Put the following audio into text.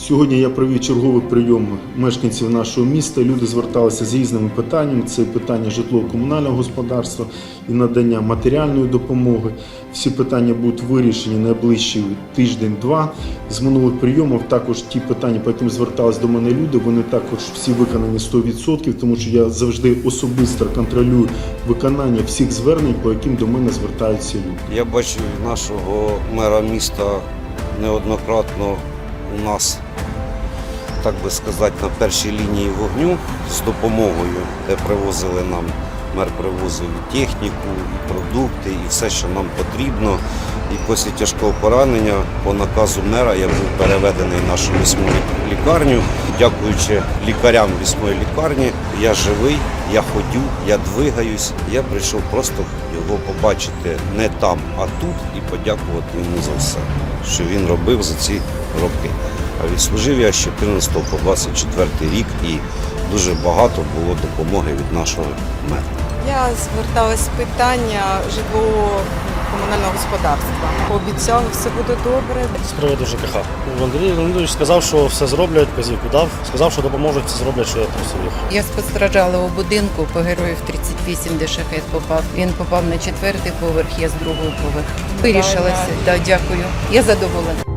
Сьогодні я провів черговий прийом мешканців нашого міста. Люди зверталися з різними питаннями. Це питання житлово-комунального господарства і надання матеріальної допомоги. Всі питання будуть вирішені найближчий тиждень-два. З минулих прийомів також ті питання, по яким звертались до мене люди, вони також всі виконані 100%, тому що я завжди особисто контролюю виконання всіх звернень, по яким до мене звертаються люди. Я бачив нашого мера міста неоднократно у нас, так би сказати, на першій лінії вогню з допомогою, де привозили нам, мер привозив і техніку, і продукти, і все, що нам потрібно. І після тяжкого поранення по наказу мера я був переведений в нашу вісьму лікарню. Дякуючи лікарям вісьмої лікарні, я живий, я ходю, я двигаюсь. Я прийшов просто його побачити не там, а тут і подякувати йому за все, що він робив за ці роки. А відслужив я з 14 по 24 рік і дуже багато було допомоги від нашого мера. Я зверталась з питання житлово-комунального господарства. Обіцяли, все буде добре. з приводу ЖКХ. Андрій Леонідович сказав, що все зроблять, вказівку дав. Сказав, що допоможуть, все зроблять, що я просив їх. Я спостережала у будинку по героїв 38, де шахет попав. Він попав на четвертий поверх, я з другого поверху. Вирішилася. Да, дякую. Я задоволена.